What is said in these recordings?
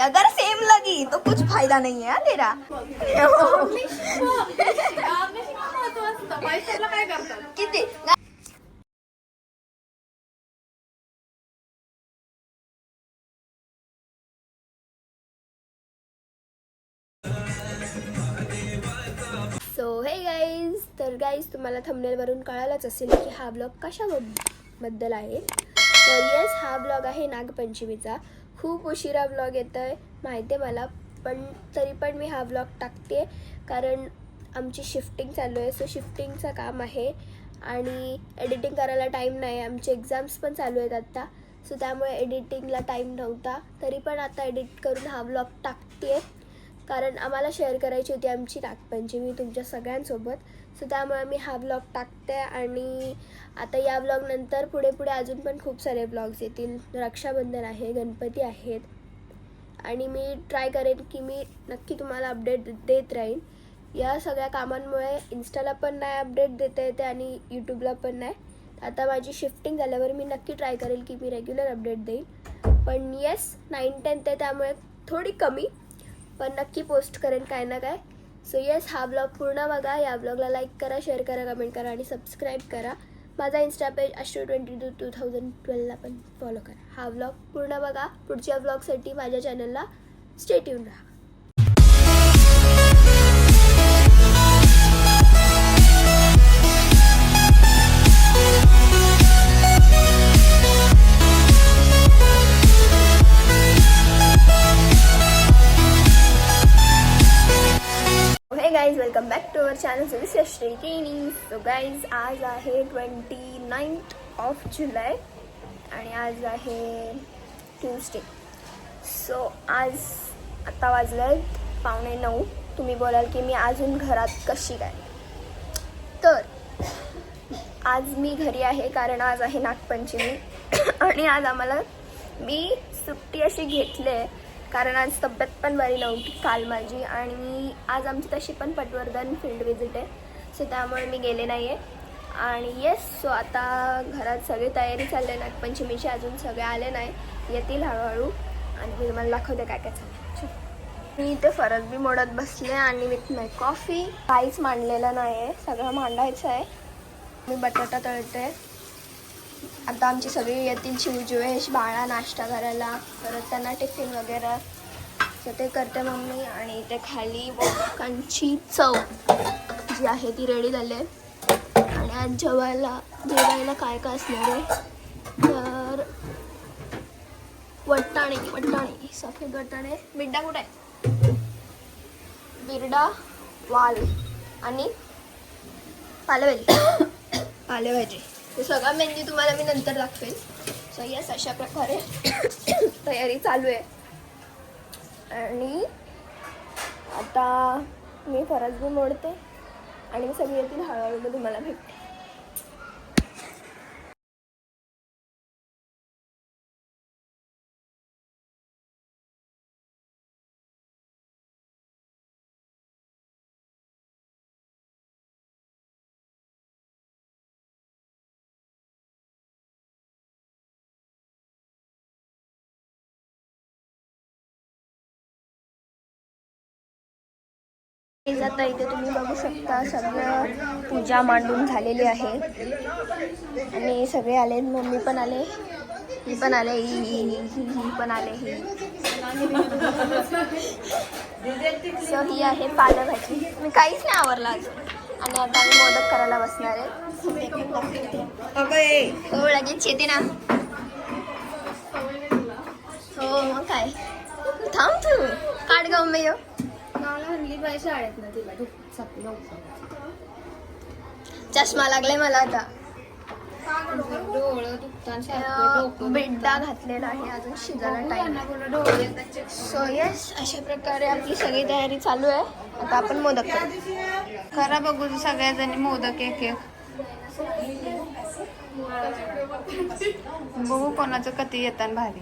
अगर सेम लगी तो कुछ फायदा नहीं है तेरा। किती सो हे गाईज तर गाईज तुम्हाला थंबनेलवरून कळालंच असेल की हा ब्लॉग कशाबद्दल आहे. तर येस हा ब्लॉग आहे नागपंचमीचा. खूप उशिरा ब्लॉग येतं आहे माहिती आहे मला पण तरी पण मी हा ब्लॉग टाकते कारण आमची शिफ्टिंग चालू आहे. सो शिफ्टिंगचं काम आहे आणि एडिटिंग करायला टाईम नाही. आमचे एक्झाम्स पण चालू आहेत आत्ता सो त्यामुळे एडिटिंगला टाईम नव्हता. तरी पण आता एडिट करून हा ब्लॉग टाकते कारण आम्हाला शेअर करायची होती आमची नागपंचमी तुमच्या सगळ्यांसोबत. सो त्यामुळे मी हा ब्लॉग टाकते आणि आता या ब्लॉगनंतर पुढे पुढे अजून पण खूप सारे ब्लॉग्स येतील. रक्षाबंधन आहे गणपती आहेत. आणि मी ट्राय करेन की मी नक्की तुम्हाला अपडेट देत राहीन. या सगळ्या कामांमुळे इन्स्टाला पण नाही अपडेट देता येते आणि यूट्यूबला पण नाही. आता माझी शिफ्टिंग झाल्यावर मी नक्की ट्राय करेल की मी रेग्युलर अपडेट देईन. पण येस नाईन टेन्थ आहे त्यामुळे थोडी कमी. पण नक्की पोस्ट करेन काय ना काय. सो येस हा ब्लॉग पूर्ण बघा. या ब्लॉगला लाईक करा शेअर करा कमेंट करा आणि सबस्क्राईब करा. माझा insta page Ashru twenty two two thousand ट्वेल्वला पण फॉलो करा. हा ब्लॉग पूर्ण बघा. पुढच्या ब्लॉगसाठी माझ्या चॅनलला स्टेट येऊन राहा. Two three training so guys आज आहे ट्वेंटी नाईन्थ ऑफ जुलै आणि आज आहे ट्यूजडे सो आज आत्ता वाजलं आहेत पावणे नऊ. तुम्ही बोलाल की मी अजून घरात कशी काय? तर आज मी घरी आहे कारण आज आहे नागपंचमी. आणि आज आम्हाला मी सुट्टी अशी घेतली आहे कारण आज तब्येत पण बरी नव्हती काल माझी आणि आज आमची तशी पण पटवर्धन फील्ड विजिट आहे. सो त्यामुळे मी गेले नाही आहे आणि येस सो आता घरात सगळी तयारी चालली आहे. नागपंचमीची अजून सगळे आले नाही. येतील हळूहळू. आणि मी तुम्हाला दाखवते काय काय चाललं मी इथे फरक बी मोडत बसले आणि विथ माय कॉफी काहीच मांडलेलं नाही आहे सगळं मांडायचं आहे. मी बटाटा तळते. आता आमची सगळी येतील शिवजुवेश बाळा नाश्ता करायला. परत त्यांना टिफिन वगैरे. तर ते करते मम्मी आणि इथे खाली बोकांची चव जी आहे ती रेडी झाली आहे. आणि आज जेवायला जेवायला काय काय असणार आहे? तर वट्टाणे वट्टाणे सफेद वट्टाणे. बिड्डा कुठे आहे? बिरडा वाल आणि पालेभाजी. पालेभाजी. सगळा मेन्यू तुम्हाला मी नंतर दाखवेन. सो यस अशा प्रकारे तयारी चालू आहे. आणि आता मी फरसबी मोडते आणि सगळी येतील हळूहळू तुम्हाला भेटते. आता इथे तुम्ही बघू शकता सगळं पूजा मांडून झालेली आहे. आणि सगळे आले मम्मी पण आले ही पण आले ही ही पण आले ही. सो ही आहे पालेभाजी. मी काहीच नाही आवरला अजून. आणि आता आम्ही मोदक करायला बसणार आहे. हो लगेच येते ना. हो मग काय? थांब तू. काढ गाव मी चष्मा लागलाय मला आता. अं, बिड्डा घातलेला आहे अजून शिजायला टाइम सो येस अशा प्रकारे आपली सगळी तयारी चालू आहे. आता आपण मोदक खरा बघू सगळ्याजणी मोदक एक एक. बघू कोणाचं कधी येतात भारी.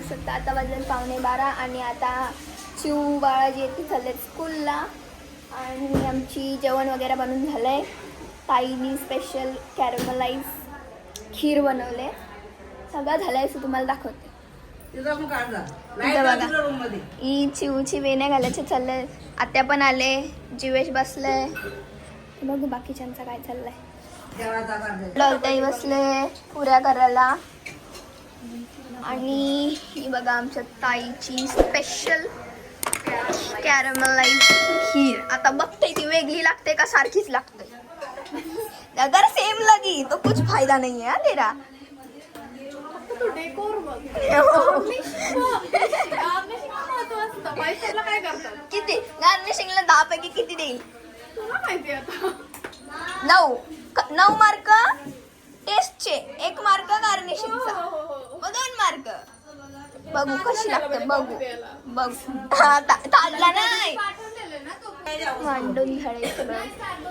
बघू शकता आता वाजलेत पावणे बारा आणि आता चिव बाळाजी येते चाललेत स्कूलला आणि आमची जेवण वगैरे बनवून झालंय. ताईनी स्पेशल कॅरमलाइज खीर बनवले. सगळं झालंय असं तुम्हाला दाखवते. बघा. ही चिवची वेण्या घालायचे चाललंय आत्या पण आले. जीवेश बसले बघू बाकीच्यांचं काय चाललंय. बसले. पुऱ्या करायला. आणि ही बघा आमच्या ताईची स्पेशल कॅरमलाइज खीर. आता बघते ती वेगळी लागते का सारखीच लागते. अगर सेम लगी तो कुछ फायदा नहीं है हाँ तेरा काय करतात किती? गार्निशिंगला दहा पैकी किती देईल? तुला माहिती आता. नऊ. नऊ मार्क टेस्टचे एक मार्क गार्निशिंगचा मग दोन मार्क बघू कशी लागते बघू. बघू. हा ता- ताडला नाही मांडून सगळं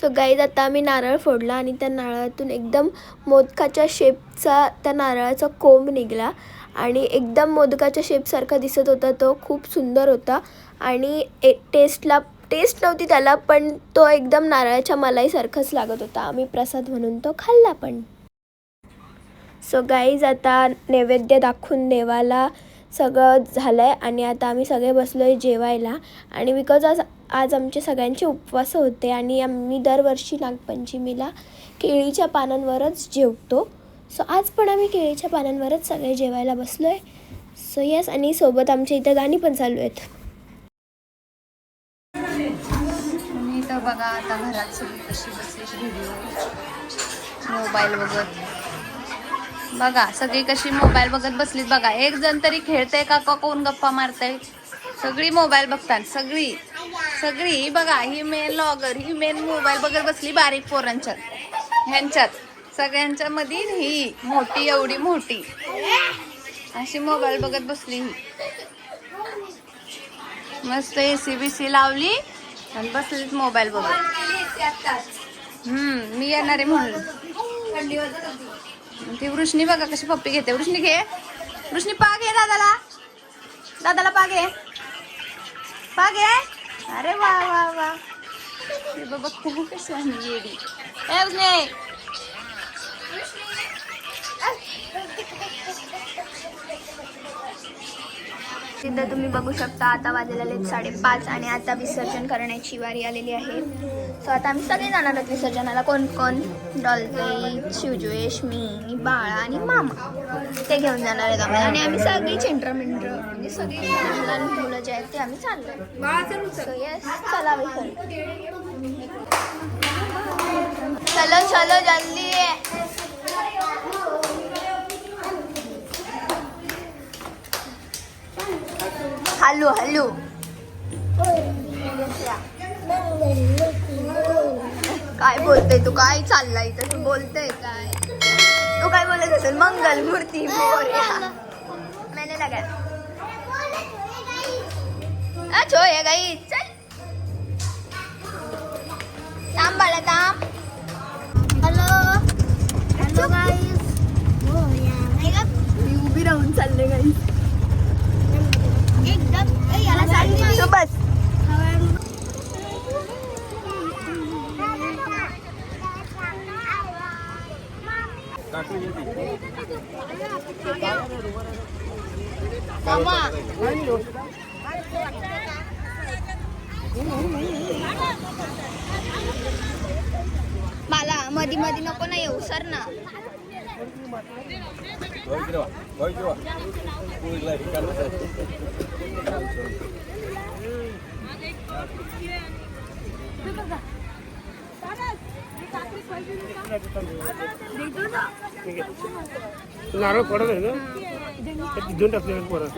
सो गाईज आता आम्ही नारळ फोडला आणि त्या नारळातून एकदम मोदकाच्या शेपचा त्या नारळाचा कोंब निघाला. आणि एकदम मोदकाच्या शेपसारखा दिसत होता तो खूप सुंदर होता. आणि टेस्टला टेस्ट नव्हती त्याला पण तो एकदम नारळाच्या मलाईसारखाच लागत होता. आम्ही प्रसाद म्हणून तो खाल्ला पण. सो गाईज आता नैवेद्य दाखवून देवाला सगळं झालं आहे आणि आता आम्ही सगळे बसलो आहे जेवायला. आणि बिकॉज आज आज आमचे सगळ्यांचे उपवास होते आणि आम्ही दरवर्षी नागपंचमीला केळीच्या पानांवरच जेवतो. सो आज पण आम्ही केळीच्या पानांवरच सगळे जेवायला बसलो आहे सो येस आणि सोबत आमच्या इथं गाणी पण चालू आहेत. बघा आता घरात सगळी कशी बसली व्हिडिओ मोबाईल बघत. बघा सगळी कशी मोबाईल बघत बसलीत. बघा एक जण तरी खेळतंय का कोण गप्पा मारतंय? सगळी मोबाईल बघतात सगळी. सगळी बघा ही मेन लॉगर ही मेन मोबाईल बघत बसली बारीक पोरांच्यात ह्यांच्यात. सगळ्यांच्या मध्ये ही मोठी एवढी मोठी. अशी मोबाईल बघत बसली ही. मस्त एसी बीसी लावली. आणि बसलीत मोबाईल बघत. हम्म मी येणार आहे म्हणून. ती वृष्णी बघा कशी पप्पी घेते. वृष्णी घे. वृष्णी पा घे दादाला. दादाला पा घे पा घे अरे वा वा वा. बघते ना कशी आहे येडी. ए तिथं तुम्ही बघू शकता आता वाजलेले आहेत साडेपाच आणि आता विसर्जन करण्याची वारी आलेली आहे. सो आता आम्ही सगळे जाणार आहोत विसर्जनाला. कोण कोण? डॉल्फे शिवजवेश मी बाळा आणि मामा. ते घेऊन जाणार आहेत आम्हाला. आणि आम्ही सगळी चिंटर मिंटर म्हणजे सगळी लहान मुलं जे आहेत ते आम्ही चाललो सो येस चला विसर्जन. चलो चलो जल्दी हॅलो हॅलो काय बोलते तू? काय चाललाय तू बोलते काय? तू काय बोलत असेल? मंगल मूर्ती मैंने लगा. छो ये गई. चल. थांब बाळा गाईस मला मधी मधी नको ना येऊ सर ना. नारळ पडत आहे ना? देऊन टाकले परत?